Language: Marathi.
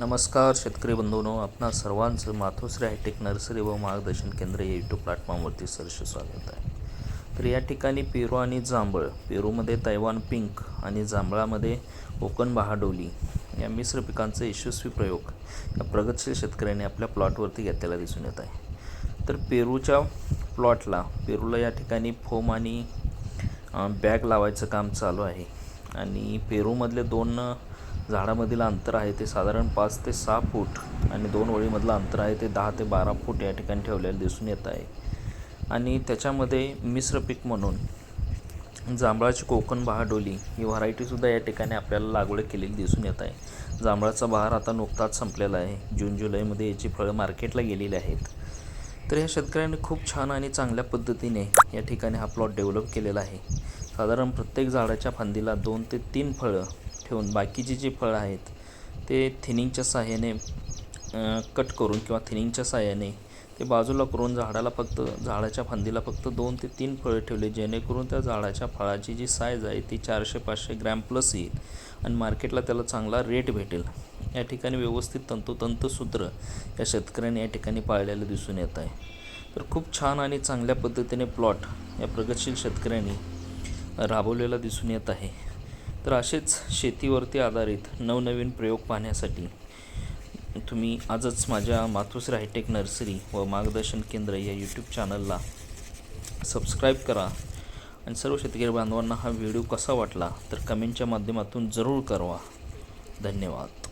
नमस्कार शेतकरी बंधूनो आपणा सर्वांचं माथोश्री हायटेक नर्सरी व मार्गदर्शन केंद्र या यूट्यूब प्लॅटफॉर्मवरती सरस स्वागत आहे. तर या ठिकाणी पेरू आणि जांभळ पेरूमध्ये तैवान पिंक आणि जांभळामध्ये कोकण बहाडोली या मिश्र पिकांचे यशस्वी प्रयोग या प्रगतशील शेतकऱ्यांनी आपल्या प्लॉटवरती घेतलेला दिसून येत आहे. तर पेरूच्या प्लॉटला पेरूला या ठिकाणी फोम आणि बॅग लावायचं काम चालू आहे. आणि पेरूमधले दोन झाडामधील अंतर आहे ते साधारण पाच ते सहा फूट आणि दोन ओळीमधलं अंतर आहे ते दहा ते बारा फूट या ठिकाणी ठेवलेलं दिसून येत आहे. आणि त्याच्यामध्ये मिश्र पीक म्हणून जांभळाची कोकण बहाडोली ही व्हरायटीसुद्धा या ठिकाणी आपल्याला लागवड केलेली दिसून येत आहे. जांभळाचा बहार आता नुकताच संपलेला आहे. जून जुलैमध्ये याची फळं मार्केटला गेलेली आहेत. तर या शेतकऱ्यांनी खूप छान आणि चांगल्या पद्धतीने या ठिकाणी हा प्लॉट डेव्हलप केलेला आहे. साधारण प्रत्येक झाडाच्या फांदीला दोन ते तीन फळं ठेवून बाकीची जी फळं आहेत ते थिनिंगच्या सहाय्याने कट करून किंवा थिनिंगच्या सहाय्याने ते बाजूला करून झाडाला फक्त झाडाच्या फांदीला फक्त दोन ते तीन फळं ठेवले जेणेकरून त्या झाडाच्या फळाची जी साईज आहे ती चारशे पाचशे ग्रॅम प्लस येईल आणि मार्केटला त्याला चांगला रेट भेटेल. या ठिकाणी व्यवस्थित तंतोतंत सूत्र या शेतकऱ्यांनी या ठिकाणी पाळलेलं दिसून येत आहे. तर खूप छान आणि चांगल्या पद्धतीने प्लॉट या प्रगतशील शेतकऱ्यांनी राबवलेला दिसून येत आहे. तर असेच शेतीवरती आधारित नवनवीन प्रयोग पाहण्यासाठी तुम्ही आजच माझ्या मातोश्री हायटेक नर्सरी व मार्गदर्शन केंद्र या यूट्यूब चॅनलला सबस्क्राईब करा. आणि सर्व शेतकरी बांधवांना हा व्हिडिओ कसा वाटला तर कमेंटच्या माध्यमातून जरूर कळवा. धन्यवाद.